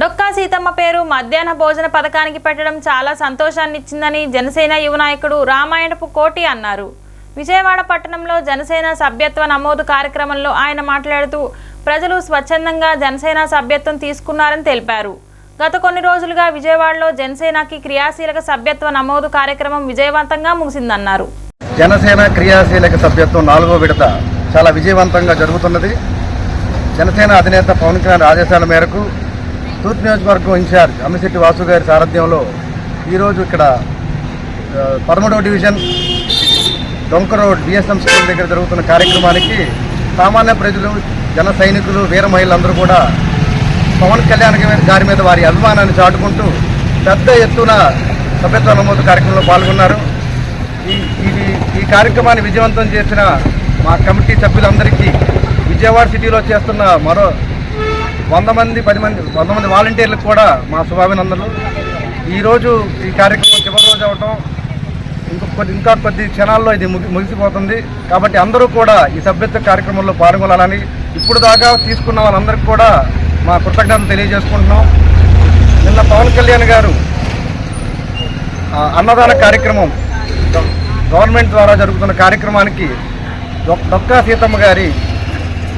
డొక్కా సీతమ్మ పేరు మధ్యాహ్న భోజన పథకానికి పెట్టడం చాలా సంతోషాన్ని ఇచ్చిందని జనసేన యువ నాయకుడు రామాయణపు కోటి అన్నారు. విజయవాడ పట్టణంలో జనసేన సభ్యత్వ నమోదు కార్యక్రమంలో ఆయన మాట్లాడుతూ ప్రజలు స్వచ్ఛందంగా జనసేన సభ్యత్వం తీసుకున్నారని తెలిపారు. గత కొన్ని రోజులుగా విజయవాడలో జనసేనకి క్రియాశీలక సభ్యత్వ నమోదు కార్యక్రమం విజయవంతంగా ముగిసిందన్నారు. జనసేన క్రియాశీలక సభ్యత్వం నాలుగో విడత చాలా విజయవంతంగా జరుగుతున్నది. జనసేన అధినేత పవన్ కళ్యాణ్ ఆదేశాల మేరకు తూర్పు నియోజకవర్గం ఇన్ఛార్జ్ అమ్మిశెట్టి వాసు గారి సారథ్యంలో ఈరోజు ఇక్కడ పదమూడవ డివిజన్ డొంక రోడ్ బిఎస్ఎం స్కూల్ దగ్గర జరుగుతున్న కార్యక్రమానికి సామాన్య ప్రజలు జన సైనికులు వీర మహిళలందరూ కూడా పవన్ కళ్యాణ్ గారి మీద వారి అభిమానాన్ని చాటుకుంటూ పెద్ద ఎత్తున సభ్యత్వ నమోదు కార్యక్రమంలో పాల్గొన్నారు. ఈ ఇది ఈ కార్యక్రమాన్ని విజయవంతం చేసిన మా కమిటీ సభ్యులందరికీ విజయవాడ సిటీలో చేస్తున్న మరో వంద మంది పది మంది వంద మంది వాలంటీర్లకు కూడా మా శుభాభినందనలు. ఈరోజు ఈ కార్యక్రమం చివరి రోజు అవటం ఇంకొక కొద్ది ఇంకా కొద్ది క్షణాల్లో ఇది ముగిసిపోతుంది. కాబట్టి అందరూ కూడా ఈ సభ్యత్వ కార్యక్రమంలో పాల్గొనాలని ఇప్పుడు దాకా తీసుకున్న వాళ్ళందరికీ కూడా మా కృతజ్ఞతలు తెలియజేసుకుంటున్నాం. నిన్న పవన్ కళ్యాణ్ గారు అన్నదాన కార్యక్రమం గవర్నమెంట్ ద్వారా జరుగుతున్న కార్యక్రమానికి డొక్కా సీతమ్మ గారి